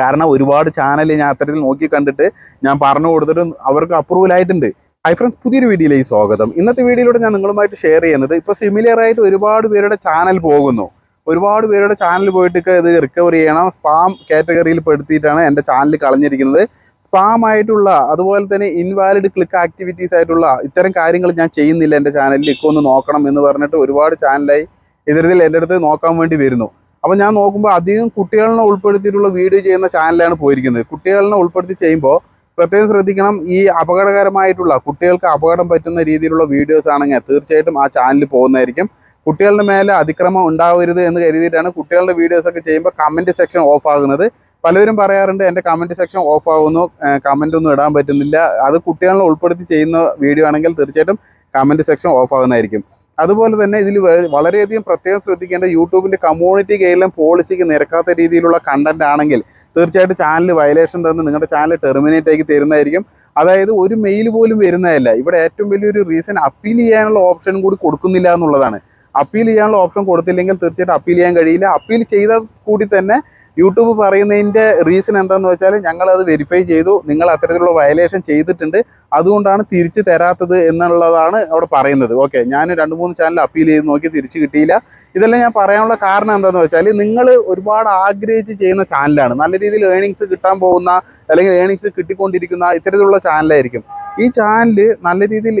കാരണം ഒരുപാട് ചാനൽ ഞാൻ അത്തരത്തിൽ നോക്കി കണ്ടിട്ട് ഞാൻ പറഞ്ഞു കൊടുത്തിട്ട് അവർക്ക് അപ്രൂവൽ ആയിട്ടുണ്ട്. ഹൈ ഫ്രണ്ട്സ് പുതിയൊരു വീഡിയോയിലേക്ക് സ്വാഗതം. ഇന്നത്തെ വീഡിയോയിലൂടെ ഞാൻ നിങ്ങളുമായിട്ട് ഷെയർ ചെയ്യുന്നത് ഇപ്പോൾ സിമിലർ ആയിട്ട് ഒരുപാട് പേരുടെ ചാനൽ പോകുന്നു. ഒരുപാട് പേരുടെ ചാനൽ പോയിട്ട് ഇത് റിക്കവർ ചെയ്യണം. സ്പാം കാറ്റഗറിയിൽ പെടുത്തിയിട്ടാണ് എന്റെ ചാനൽ കളഞ്ഞിരിക്കുന്നത്. സ്പാം ആയിട്ടുള്ള അതുപോലെ തന്നെ ഇൻവാലിഡ് ക്ലിക്ക് ആക്ടിവിറ്റീസ് ആയിട്ടുള്ള ഇത്തരം കാര്യങ്ങൾ ഞാൻ ചെയ്യുന്നില്ല എന്റെ ചാനലിൽ ഇക്കൊന്ന് നോക്കണം എന്ന് പറഞ്ഞിട്ട് ഒരുപാട് ചാനലായി ഇത്തരത്തിൽ എന്റെ അടുത്ത് നോക്കാൻ വേണ്ടി വരുന്നു. അപ്പോൾ ഞാൻ നോക്കുമ്പോൾ അധികം കുട്ടികളെ ഉൾപ്പെടുത്തിയിട്ടുള്ള വീഡിയോ ചെയ്യുന്ന ചാനലാണ് പോയിരിക്കുന്നത്. കുട്ടികളെ ഉൾപ്പെടുത്തി ചെയ്യുമ്പോൾ പ്രത്യേകം ശ്രദ്ധിക്കണം ഈ അപകടകരമായിട്ടുള്ള കുട്ടികൾക്ക് അപകടം പറ്റുന്ന രീതിയിലുള്ള വീഡിയോസ് ആണെങ്കിൽ തീർച്ചയായിട്ടും ആ ചാനൽ പോകുന്നതായിരിക്കും. കുട്ടികളുടെ മേലെ അതിക്രമം ഉണ്ടാവരുത് എന്ന് കരുതിയിട്ടാണ് കുട്ടികളുടെ വീഡിയോസ് ഒക്കെ ചെയ്യുമ്പോൾ കമന്റ് സെക്ഷൻ ഓഫ് ആകുന്നത്. പലരും പറയാറുണ്ട് എന്റെ കമന്റ് സെക്ഷൻ ഓഫ് ആകുന്നു കമന്റ് ഒന്നും ഇടാൻ പറ്റുന്നില്ല. അത് കുട്ടികളെ ഉൾപ്പെടുത്തി ചെയ്യുന്ന വീഡിയോ ആണെങ്കിൽ തീർച്ചയായിട്ടും കമന്റ് സെക്ഷൻ ഓഫ് ആകുന്നതായിരിക്കും. അതുപോലെ തന്നെ ഇതിൽ വളരെയധികം പ്രത്യേകം ശ്രദ്ധിക്കേണ്ട യൂട്യൂബിന്റെ കമ്മ്യൂണിറ്റി ഗൈഡ്ലൈൻ പോളിസിക്ക് നിരക്കാത്ത രീതിയിലുള്ള കണ്ടന്റ് ആണെങ്കിൽ തീർച്ചയായിട്ടും ചാനൽ വയലേഷൻ തന്ന് നിങ്ങളുടെ ചാനൽ ടെർമിനേറ്റ് ആക്കി തരുന്നതായിരിക്കും. അതായത് ഒരു മെയിൽ പോലും വരുന്നതല്ല. ഇവിടെ ഏറ്റവും വലിയൊരു റീസൺ അപ്പീൽ ചെയ്യാനുള്ള ഓപ്ഷൻ കൂടി കൊടുക്കുന്നില്ല എന്നുള്ളതാണ്. അപ്പീൽ ചെയ്യാനുള്ള ഓപ്ഷൻ കൊടുത്തില്ലെങ്കിൽ തീർച്ചയായിട്ടും അപ്പീൽ ചെയ്യാൻ കഴിയില്ല. അപ്പീൽ ചെയ്താൽ കൂടി തന്നെ യൂട്യൂബ് പറയുന്നതിന്റെ റീസൺ എന്താണെന്ന് വെച്ചാൽ ഞങ്ങളത് വെരിഫൈ ചെയ്തു. നിങ്ങൾ അത്തരത്തിലുള്ള വയലേഷൻ ചെയ്തിട്ടുണ്ട്. അതുകൊണ്ടാണ് തിരിച്ച് തരാത്തത് എന്നുള്ളതാണ് അവിടെ പറയുന്നത്. ഓക്കെ ഞാൻ രണ്ട് മൂന്ന് ചാനൽ അപ്പീൽ ചെയ്ത് നോക്കി തിരിച്ച് കിട്ടിയില്ല. ഇതെല്ലാം ഞാൻ പറയാനുള്ള കാരണം എന്താണെന്ന് വെച്ചാൽ നിങ്ങൾ ഒരുപാട് ആഗ്രഹിച്ച് ചെയ്യുന്ന ചാനലാണ് നല്ല രീതിയിൽ ഏണിങ്സ് കിട്ടാൻ പോകുന്ന അല്ലെങ്കിൽ ഏണിങ്സ് കിട്ടിക്കൊണ്ടിരിക്കുന്ന ഇത്തരത്തിലുള്ള ചാനലായിരിക്കും. ഈ ചാനൽ നല്ല രീതിയിൽ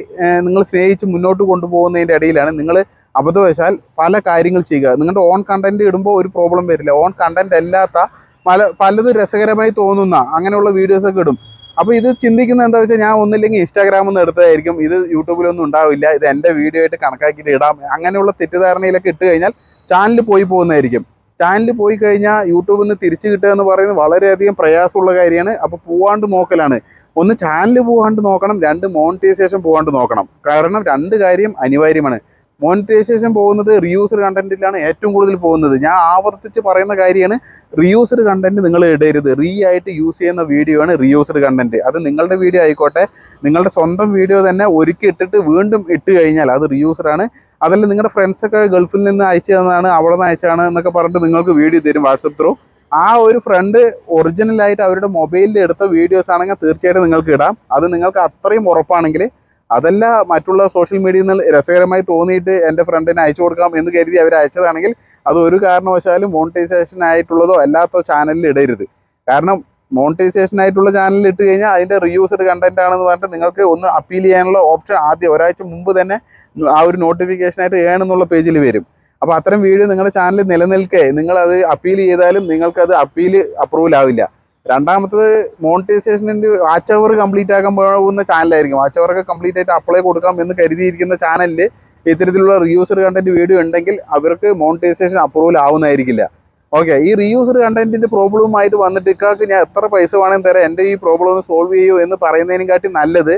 നിങ്ങൾ സ്നേഹിച്ച് മുന്നോട്ട് കൊണ്ടുപോകുന്നതിന്റെ ഇടയിലാണ് നിങ്ങൾ അബദ്ധവശാൽ പല കാര്യങ്ങൾ ചെയ്യുക. നിങ്ങളുടെ ഓൺ കണ്ടന്റ് ഇടുമ്പോൾ ഒരു പ്രോബ്ലം വരില്ല. ഓൺ കണ്ടന്റ് അല്ലാത്ത പല പലതും രസകരമായി തോന്നുന്ന അങ്ങനെയുള്ള വീഡിയോസൊക്കെ ഇടും. അപ്പോൾ ഇത് ചിന്തിക്കുന്നത് എന്താ വെച്ചാൽ ഞാൻ ഒന്നില്ലെങ്കിൽ ഇൻസ്റ്റാഗ്രാമിൽ നിന്ന് എടുത്തതായിരിക്കും. ഇത് യൂട്യൂബിലൊന്നും ഉണ്ടാവില്ല. ഇത് എന്റെ വീഡിയോ ആയിട്ട് കണക്കാക്കിയിട്ട് ഇടാം. അങ്ങനെയുള്ള തെറ്റിദ്ധാരണയിലൊക്കെ ഇട്ട് കഴിഞ്ഞാൽ ചാനൽ പോയി പോകുന്നതായിരിക്കും. ചാനൽ പോയി കഴിഞ്ഞാൽ യൂട്യൂബിൽ നിന്ന് തിരിച്ചു കിട്ടുക എന്ന് പറയുന്നത് വളരെയധികം പ്രയാസമുള്ള കാര്യമാണ്. അപ്പോൾ പോവാണ്ട് നോക്കലാണ്. ഒന്ന് ചാനൽ പോവാണ്ട് നോക്കണം രണ്ട് മോണിറ്റൈസേഷൻ പോവാണ്ട് നോക്കണം. കാരണം രണ്ട് കാര്യം അനിവാര്യമാണ്. മോണിറ്റൈസേഷൻ പോകുന്നത് റിയൂസർ കണ്ടന്റിലാണ് ഏറ്റവും കൂടുതൽ പോകുന്നത്. ഞാൻ ആവർത്തിച്ച് പറയുന്ന കാര്യമാണ് റിയൂസർ കണ്ടന്റ് നിങ്ങൾ ഇടരുത്. റീ ആയിട്ട് യൂസ് ചെയ്യുന്ന വീഡിയോ ആണ് റിയൂസർ കണ്ടന്റ് അത് നിങ്ങളുടെ വീഡിയോ ആയിക്കോട്ടെ നിങ്ങളുടെ സ്വന്തം വീഡിയോ തന്നെ ഒരുക്കി ഇട്ടിട്ട് വീണ്ടും ഇട്ട് കഴിഞ്ഞാൽ അത് റിയൂസർ ആണ്. അതല്ല നിങ്ങളുടെ ഫ്രണ്ട്സൊക്കെ ഗൾഫിൽ നിന്ന് അയച്ചു തന്നതാണ് അവിടെ നിന്ന് അയച്ചാണ് എന്നൊക്കെ പറഞ്ഞിട്ട് നിങ്ങൾക്ക് വീഡിയോ തരും വാട്സപ്പ് ത്രൂ ആ ഒരു ഫ്രണ്ട് ഒറിജിനലായിട്ട് അവരുടെ മൊബൈലിൽ എടുത്ത വീഡിയോസ് ആണെങ്കിൽ തീർച്ചയായിട്ടും നിങ്ങൾക്ക് ഇടാം. അത് നിങ്ങൾക്ക് അത്രയും ഉറപ്പാണെങ്കിൽ അതല്ല മറ്റുള്ള സോഷ്യൽ മീഡിയയിൽ നിന്ന് രസകരമായി തോന്നിയിട്ട് എന്റെ ഫ്രണ്ടിന് അയച്ചു കൊടുക്കാം എന്ന് കരുതി അവർ അയച്ചതാണെങ്കിൽ അത് ഒരു കാരണവശാലും മോണിറ്റൈസേഷൻ ആയിട്ടുള്ളതോ അല്ലാത്ത ചാനലിൽ ഇടരുത്. കാരണം മോണിറ്റൈസേഷൻ ആയിട്ടുള്ള ചാനലിൽ ഇട്ട് കഴിഞ്ഞാൽ അതിന്റെ റിയൂസ്ഡ് കണ്ടന്റ് ആണെന്ന് പറഞ്ഞിട്ട് നിങ്ങൾക്ക് ഒന്ന് അപ്പീൽ ചെയ്യാനുള്ള ഓപ്ഷൻ ആദ്യം ഒരാഴ്ച മുമ്പ് തന്നെ ആ ഒരു നോട്ടിഫിക്കേഷനായിട്ട് ഏണെന്നുള്ള പേജിൽ വരും. അപ്പോൾ അത്തരം വീഡിയോ നിങ്ങളുടെ ചാനലിൽ നിലനിൽക്കേ. നിങ്ങളത് അപ്പീൽ ചെയ്താലും നിങ്ങൾക്കത് അപ്പീൽ അപ്രൂവൽ ആവില്ല രണ്ടാമത്തത് മോണിറ്റൈസേഷനിന്റെ വാച്ച് അവർ കംപ്ലീറ്റ് ആക്കാൻ പോകുന്ന ചാനലായിരിക്കും വാച്ച് അവർക്ക് കംപ്ലീറ്റ് ആയിട്ട് അപ്ലൈ കൊടുക്കാം എന്ന് കരുതിയിരിക്കുന്ന ചാനലിൽ ഇത്തരത്തിലുള്ള റിയൂസർ കണ്ടന്റ് വീഡിയോ ഉണ്ടെങ്കിൽ അവർക്ക് മോണിറ്റൈസേഷൻ അപ്രൂവൽ ആവുന്നതായിരിക്കില്ല. ഓക്കെ ഈ റീയൂസർ കണ്ടന്റിന്റെ പ്രോബ്ലവുമായിട്ട് വന്നിട്ട് ഇക്കാക്ക് ഞാൻ എത്ര പൈസ വേണമെങ്കിൽ തരാം എന്റെ ഈ പ്രോബ്ലം ഒന്ന് സോൾവ് ചെയ്യൂ എന്ന് പറയുന്നതിനെക്കാട്ടി നല്ലത്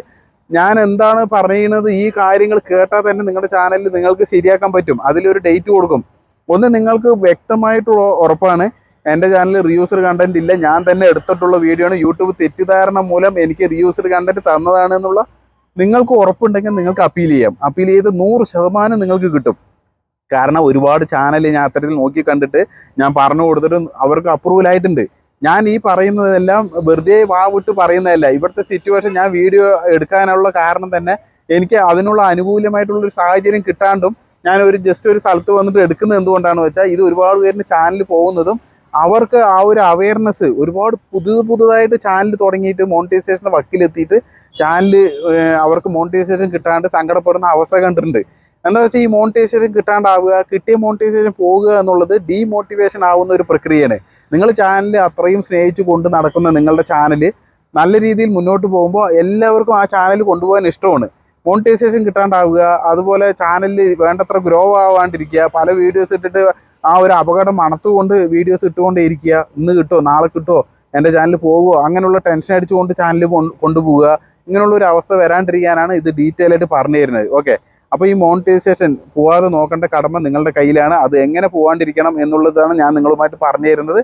ഞാൻ എന്താണ് പറയുന്നത് ഈ കാര്യങ്ങൾ കേട്ടാൽ തന്നെ നിങ്ങളുടെ ചാനലിൽ നിങ്ങൾക്ക് ശരിയാക്കാൻ പറ്റും. അതിലൊരു ഡേറ്റ് കൊടുക്കും. ഒന്ന് നിങ്ങൾക്ക് വ്യക്തമായിട്ടുള്ള ഉറപ്പാണ്. എന്റെ ചാനലിൽ റിയൂസ്ഡ് കണ്ടന്റ് ഇല്ല. ഞാൻ തന്നെ എടുത്തിട്ടുള്ള വീഡിയോ ആണ്. യൂട്യൂബ് തെറ്റിദ്ധാരണ മൂലം എനിക്ക് റിയൂസ്ഡ് കണ്ടന്റ് തന്നതാണ് എന്നുള്ള നിങ്ങൾക്ക് ഉറപ്പുണ്ടെങ്കിൽ നിങ്ങൾക്ക് അപ്പീൽ ചെയ്യാം. അപ്പീൽ ചെയ്ത് നൂറ് ശതമാനം നിങ്ങൾക്ക് കിട്ടും. കാരണം ഒരുപാട് ചാനൽ ഞാൻ അത്തരത്തിൽ നോക്കി കണ്ടിട്ട് ഞാൻ പറഞ്ഞു കൊടുത്തിട്ട് അവർക്ക് അപ്രൂവൽ ആയിട്ടുണ്ട്. ഞാൻ ഈ പറയുന്നതെല്ലാം വെറുതെ വാ വിട്ട് പറയുന്നതല്ല. ഇവിടുത്തെ സിറ്റുവേഷൻ ഞാൻ വീഡിയോ എടുക്കാനുള്ള കാരണം തന്നെ എനിക്ക് അതിനുള്ള അനുകൂലമായിട്ടുള്ളൊരു സാഹചര്യം കിട്ടാണ്ടും ഞാൻ ഒരു ജസ്റ്റ് ഒരു സ്ഥലത്ത് വന്നിട്ട് എടുക്കുന്നത് എന്തുകൊണ്ടാണെന്ന് വെച്ചാൽ ഇത് ഒരുപാട് പേരിന് ചാനൽ പോകുന്നതും അവർക്ക് ആ ഒരു അവയർനെസ് ഒരുപാട് പുതു പുതുതായിട്ട് ചാനൽ തുടങ്ങിയിട്ട് മോണിറ്റൈസേഷന്റെ വക്കിലെത്തിയിട്ട് ചാനൽ അവർക്ക് മോണിറ്റൈസേഷൻ കിട്ടാണ്ട് സങ്കടപ്പെടുന്ന അവസ്ഥ കണ്ടിട്ടുണ്ട്. എന്താ വെച്ചാൽ ഈ മോണിറ്റൈസേഷൻ കിട്ടാണ്ടാവുക കിട്ടിയ മോണിറ്റൈസേഷൻ പോകുക എന്നുള്ളത് ഡീമോട്ടിവേഷൻ ആവുന്ന ഒരു പ്രക്രിയയാണ്. നിങ്ങൾ ചാനൽ അത്രയും സ്നേഹിച്ചു കൊണ്ട് നടക്കുന്ന നിങ്ങളുടെ ചാനൽ നല്ല രീതിയിൽ മുന്നോട്ട് പോകുമ്പോൾ എല്ലാവർക്കും ആ ചാനൽ കൊണ്ടുപോകാൻ ഇഷ്ടമാണ്. മോണിറ്റൈസേഷൻ കിട്ടാണ്ടാവുക അതുപോലെ ചാനലിൽ വേണ്ടത്ര ഗ്രോ ആവാണ്ടിരിക്കുക പല വീഡിയോസ് ഇട്ടിട്ട് ആ ഒരു അപകടം മണത്തുകൊണ്ട് വീഡിയോസ് ഇട്ടുകൊണ്ടേ ഇരിക്കുക ഇന്ന് കിട്ടുമോ നാളെ കിട്ടുമോ എന്റെ ചാനൽ പോകുമോ അങ്ങനെയുള്ള ടെൻഷൻ അടിച്ചുകൊണ്ട് ചാനൽ കൊണ്ടുപോവുക. ഇങ്ങനെയുള്ള ഒരു അവസ്ഥ വരാണ്ടിരിക്കാനാണ് ഇത് ഡീറ്റെയിൽ ആയിട്ട് പറഞ്ഞു തരുന്നത്. ഓക്കെ അപ്പോൾ ഈ മോണിറ്റൈസേഷൻ പോവാതെ നോക്കേണ്ട കടമ നിങ്ങളുടെ കയ്യിലാണ്. അത് എങ്ങനെ പോകാണ്ടിരിക്കണം എന്നുള്ളതാണ് ഞാൻ നിങ്ങളുമായിട്ട് പറഞ്ഞു തരുന്നത്.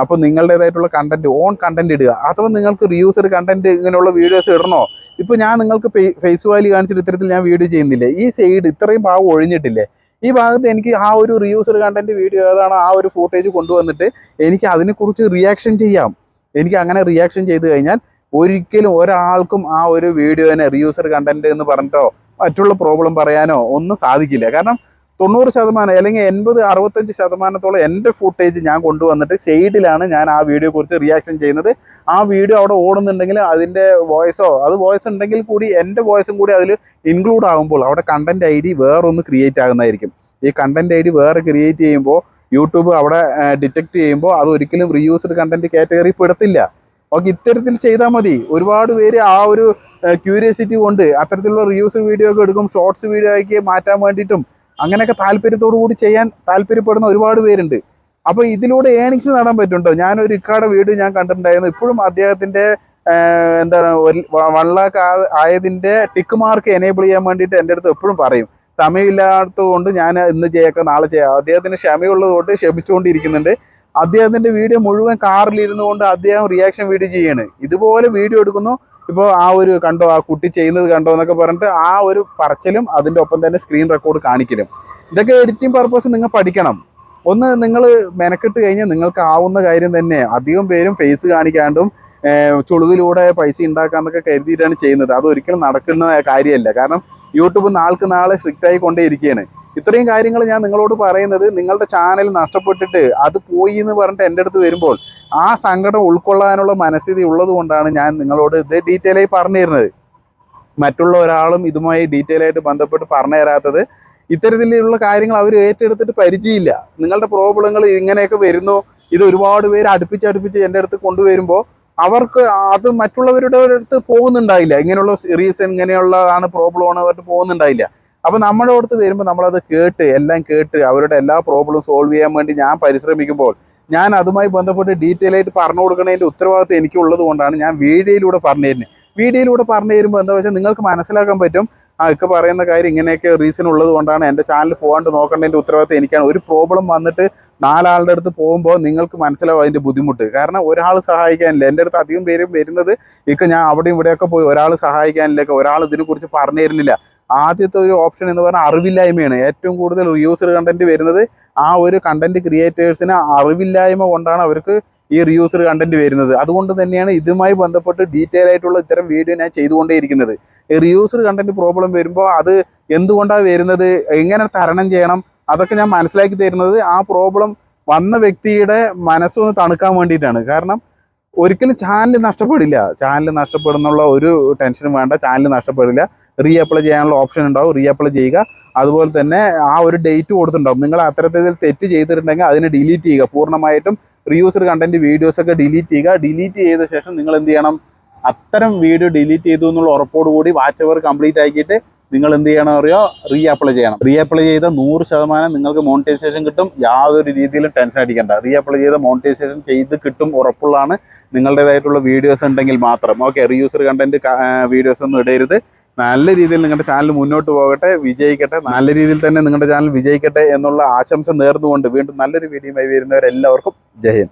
അപ്പോൾ നിങ്ങളുടേതായിട്ടുള്ള കണ്ടന്റ് ഓൺ കണ്ടന്റ് ഇടുക. അഥവാ നിങ്ങൾക്ക് റിയൂസർ കണ്ടന്റ് ഇങ്ങനെയുള്ള വീഡിയോസ് ഇടണോ? ഇപ്പോൾ ഞാൻ നിങ്ങൾക്ക് ഫേസ് വാല്യൂ കാണിച്ചിട്ട് ഇത്തരത്തിൽ ഞാൻ വീഡിയോ ചെയ്യുന്നില്ലേ? ഈ സൈഡ് ഇത്രയും ഭാഗം ഒഴിഞ്ഞിട്ടില്ലേ? ഈ ഭാഗത്ത് എനിക്ക് ആ ഒരു റിയൂസർ കണ്ടന്റ് വീഡിയോ ഏതാണോ ആ ഒരു ഫൂട്ടേജ് കൊണ്ടുവന്നിട്ട് എനിക്ക് അതിനെക്കുറിച്ച് റിയാക്ഷൻ ചെയ്യാം. എനിക്ക് അങ്ങനെ റിയാക്ഷൻ ചെയ്ത് കഴിഞ്ഞാൽ ഒരിക്കലും ഒരാൾക്കും ആ ഒരു വീഡിയോനെ റിയൂസർ കണ്ടന്റ് എന്ന് പറഞ്ഞിട്ടോ മറ്റുള്ള പ്രോബ്ലം പറയാനോ ഒന്നും സാധിക്കില്ല. കാരണം തൊണ്ണൂറ് ശതമാനം അല്ലെങ്കിൽ എൺപത് അറുപത്തഞ്ച് ശതമാനത്തോളം എന്റെ ഫുട്ടേജ് ഞാൻ കൊണ്ടുവന്നിട്ട് ഷെയ്ഡിലാണ് ഞാൻ ആ വീഡിയോ കുറിച്ച് റിയാക്ഷൻ ചെയ്യുന്നത്. ആ വീഡിയോ അവിടെ ഓടുന്നുണ്ടെങ്കിൽ അതിന്റെ വോയിസോ അത് വോയിസ് ഉണ്ടെങ്കിൽ കൂടി എന്റെ വോയിസും കൂടി അതിൽ ഇൻക്ലൂഡ് ആകുമ്പോൾ അവിടെ കണ്ടന്റ് ഐ ഡി വേറൊന്ന് ക്രിയേറ്റ് ആകുന്നതായിരിക്കും. ഈ കണ്ടന്റ് ഐ ഡി വേറെ ക്രിയേറ്റ് ചെയ്യുമ്പോൾ യൂട്യൂബ് അവിടെ ഡിറ്റക്ട് ചെയ്യുമ്പോൾ അത് ഒരിക്കലും റീയൂസ്ഡ് കണ്ടന്റ് കാറ്റഗറി പെടുത്തില്ല. ഓക്കെ ഇത്തരത്തിൽ ചെയ്താൽ മതി. ഒരുപാട് പേര് ആ ഒരു ക്യൂരിയോസിറ്റി കൊണ്ട് അത്തരത്തിലുള്ള റിയൂസ് വീഡിയോ ഒക്കെ എടുക്കും ഷോർട്സ് വീഡിയോ ആക്കി മാറ്റാൻ വേണ്ടിയിട്ടും അങ്ങനെയൊക്കെ താല്പര്യത്തോടു കൂടി ചെയ്യാൻ താല്പര്യപ്പെടുന്ന ഒരുപാട് പേരുണ്ട്. അപ്പോൾ ഇതിലൂടെ ഏണിങ്സ് നേടാൻ പറ്റുണ്ടോ ഞാനൊരു ഇക്കാടെ വീഡിയോ ഞാൻ കണ്ടിട്ടുണ്ടായിരുന്നു. ഇപ്പോഴും അദ്ദേഹത്തിന്റെ എന്താണ് വൺ ലാക്ക് ആയതിന്റെ ടിക്ക് മാർക്ക് എനേബിൾ ചെയ്യാൻ വേണ്ടിയിട്ട് എന്റെ അടുത്ത് എപ്പോഴും പറയും. സമയമില്ലാത്തത് കൊണ്ട് ഞാൻ ഇന്ന് ചെയ്യാം നാളെ ചെയ്യാം. അദ്ദേഹത്തിന് ക്ഷമയുള്ളത് കൊണ്ട് ക്ഷമിച്ചുകൊണ്ടിരിക്കുന്നുണ്ട്. അദ്ദേഹത്തിന്റെ വീഡിയോ മുഴുവൻ കാറിൽ ഇരുന്നുകൊണ്ട് അദ്ദേഹം റിയാക്ഷൻ വീഡിയോ ചെയ്യാണ്. ഇതുപോലെ വീഡിയോ എടുക്കുന്നു. ഇപ്പോൾ ആ ഒരു കണ്ടോ ആ കുട്ടി ചെയ്യുന്നത് കണ്ടോ എന്നൊക്കെ പറഞ്ഞിട്ട് ആ ഒരു പറച്ചിലും അതിന്റെ ഒപ്പം തന്നെ സ്ക്രീൻ റെക്കോർഡ് കാണിക്കലും. ഇതൊക്കെ എഡിറ്റിംഗ് പർപ്പസ് നിങ്ങൾ പഠിക്കണം. ഒന്ന് നിങ്ങൾ മെനക്കെട്ട് കഴിഞ്ഞാൽ നിങ്ങൾക്ക് ആവുന്ന കാര്യം തന്നെ. അധികം പേരും ഫേസ് കാണിക്കാണ്ടും ചുളിവിലൂടെ പൈസ ഉണ്ടാക്കാന്നൊക്കെ കരുതിയിട്ടാണ് ചെയ്യുന്നത്. അതൊരിക്കലും നടക്കുന്ന കാര്യമല്ല. കാരണം യൂട്യൂബ് നാൾക്ക് നാളെ സ്ട്രിക്റ്റ് ആയി കൊണ്ടേയിരിക്കുകയാണ് ഇത്രയും കാര്യങ്ങൾ ഞാൻ നിങ്ങളോട് പറയുന്നത് നിങ്ങളുടെ ചാനൽ നഷ്ടപ്പെട്ടിട്ട് അത് പോയി എന്ന് പറഞ്ഞിട്ട് എന്റെ അടുത്ത് വരുമ്പോൾ ആ സങ്കടം ഉൾക്കൊള്ളാനുള്ള മനസ്ഥിതി ഉള്ളത് കൊണ്ടാണ് ഞാൻ നിങ്ങളോട് ഇത് ഡീറ്റെയിൽ ആയി പറഞ്ഞിരുന്നത്. മറ്റുള്ള ഒരാളും ഇതുമായി ഡീറ്റെയിൽ ആയിട്ട് ബന്ധപ്പെട്ട് പറഞ്ഞു തരാത്തത് ഇത്തരത്തിലുള്ള കാര്യങ്ങൾ അവർ ഏറ്റെടുത്തിട്ട് പരിചയമില്ല. നിങ്ങളുടെ പ്രോബ്ലങ്ങൾ ഇങ്ങനെയൊക്കെ വരുന്നു. ഇത് ഒരുപാട് പേര് അടുപ്പിച്ച് അടുപ്പിച്ച് എന്റെ അടുത്ത് കൊണ്ടുവരുമ്പോൾ അവർക്ക് അത് മറ്റുള്ളവരുടെ അടുത്ത് പോകുന്നുണ്ടായില്ല. ഇങ്ങനെയുള്ള റീസൺ ഇങ്ങനെയുള്ളതാണ് പ്രോബ്ലം ആണ് അവർക്ക് പോകുന്നുണ്ടായില്ല. അപ്പോൾ നമ്മുടെ അടുത്ത് വരുമ്പോൾ നമ്മളത് കേട്ട് എല്ലാം കേട്ട് അവരുടെ എല്ലാ പ്രോബ്ലം സോൾവ് ചെയ്യാൻ വേണ്ടി ഞാൻ പരിശ്രമിക്കുമ്പോൾ ഞാൻ അതുമായി ബന്ധപ്പെട്ട് ഡീറ്റെയിൽ ആയിട്ട് പറഞ്ഞു കൊടുക്കുന്നതിന്റെ ഉത്തരവാദിത്വം എനിക്കുള്ളത് കൊണ്ടാണ് ഞാൻ വീഡിയോയിലൂടെ പറഞ്ഞു തരുന്നത് വീഡിയോയിലൂടെ പറഞ്ഞു തരുമ്പോൾ എന്താ വെച്ചാൽ നിങ്ങൾക്ക് മനസ്സിലാക്കാൻ പറ്റും. ആ ഒക്കെ പറയുന്ന കാര്യം ഇങ്ങനെയൊക്കെ റീസൺ ഉള്ളത് കൊണ്ടാണ് എന്റെ ചാനൽ പോകാണ്ട് നോക്കേണ്ടതിന്റെ ഉത്തരവാദിത്വം എനിക്കാണ്. ഒരു പ്രോബ്ലം വന്നിട്ട് നാലാളുടെ അടുത്ത് പോകുമ്പോൾ നിങ്ങൾക്ക് മനസ്സിലാവും അതിന്റെ ബുദ്ധിമുട്ട്. കാരണം ഒരാൾ സഹായിക്കാനില്ല. എന്റെ അടുത്ത് അധികം പേരും വരുന്നത് ഇപ്പം ഞാൻ അവിടെയും ഇവിടെയൊക്കെ പോയി ഒരാൾ സഹായിക്കാനില്ല. ഒരാൾ ഇതിനെക്കുറിച്ച് പറഞ്ഞു തരുന്നില്ല. ആദ്യത്തെ ഒരു ഓപ്ഷൻ എന്ന് പറഞ്ഞാൽ അറിവില്ലായ്മയാണ്. ഏറ്റവും കൂടുതൽ റിയൂസർ കണ്ടന്റ് വരുന്നത് ആ ഒരു കണ്ടന്റ് ക്രിയേറ്റേഴ്സിന് അറിവില്ലായ്മ കൊണ്ടാണ് അവർക്ക് ഈ റിയൂസർ കണ്ടന്റ് വരുന്നത്. അതുകൊണ്ട് തന്നെയാണ് ഇതുമായി ബന്ധപ്പെട്ട് ഡീറ്റെയിൽ ആയിട്ടുള്ള ഇത്തരം വീഡിയോ ഞാൻ ചെയ്തുകൊണ്ടേയിരിക്കുന്നത്. റിയൂസർ കണ്ടന്റ് പ്രോബ്ലം വരുമ്പോൾ അത് എന്തുകൊണ്ടാണ് വരുന്നത്? എങ്ങനെ തരണം ചെയ്യണം? അതൊക്കെ ഞാൻ മനസ്സിലാക്കി തരുന്നത് ആ പ്രോബ്ലം വന്ന വ്യക്തിയുടെ മനസ്സൊന്ന് തണുക്കാൻ വേണ്ടിയിട്ടാണ്. കാരണം ഒരിക്കലും ചാനൽ നഷ്ടപ്പെടില്ല. ചാനൽ നഷ്ടപ്പെടുന്നുള്ള ഒരു ടെൻഷനും വേണ്ട. ചാനൽ നഷ്ടപ്പെടില്ല. റീ അപ്ലൈ ചെയ്യാനുള്ള ഓപ്ഷൻ ഉണ്ടാവും. റീ അപ്ലൈ ചെയ്യുക. അതുപോലെ തന്നെ ആ ഒരു ഡേറ്റ് കൊടുത്തിട്ടുണ്ടാവും. നിങ്ങൾ അത്തരത്തിൽ തെറ്റ് ചെയ്തിട്ടുണ്ടെങ്കിൽ അതിനെ ഡിലീറ്റ് ചെയ്യുക. പൂർണമായിട്ടും റീയൂസർ കണ്ടന്റ് വീഡിയോസ് ഒക്കെ ഡിലീറ്റ് ചെയ്യുക. ഡിലീറ്റ് ചെയ്ത ശേഷം നിങ്ങൾ എന്ത് ചെയ്യണം? അത്തരം വീഡിയോ ഡിലീറ്റ് ചെയ്തു എന്നുള്ള ഉറപ്പോടുകൂടി വാച്ച് അവർ കംപ്ലീറ്റ് ആക്കിയിട്ട് നിങ്ങൾ എന്ത് ചെയ്യണം അറിയോ? റീ അപ്ലൈ ചെയ്യണം. റീ അപ്ലൈ ചെയ്ത നൂറ് ശതമാനം നിങ്ങൾക്ക് മോണിറ്റൈസേഷൻ കിട്ടും. യാതൊരു രീതിയിലും ടെൻഷൻ അടിക്കേണ്ട. റീ അപ്ലൈ ചെയ്ത മോണിറ്റൈസേഷൻ ചെയ്ത് കിട്ടും ഉറപ്പുള്ളതാണ്. നിങ്ങളുടേതായിട്ടുള്ള വീഡിയോസ് ഉണ്ടെങ്കിൽ മാത്രം. ഓക്കെ റീയൂസർ കണ്ടന്റ് വീഡിയോസ് ഒന്നും ഇടരുത്. നല്ല രീതിയിൽ നിങ്ങളുടെ ചാനൽ മുന്നോട്ട് പോകട്ടെ വിജയിക്കട്ടെ. നല്ല രീതിയിൽ തന്നെ നിങ്ങളുടെ ചാനൽ വിജയിക്കട്ടെ എന്നുള്ള ആശംസ നേർന്നുകൊണ്ട് വീണ്ടും നല്ലൊരു വീഡിയോയുമായി വരുന്നവരെല്ലാവർക്കും ജയൻ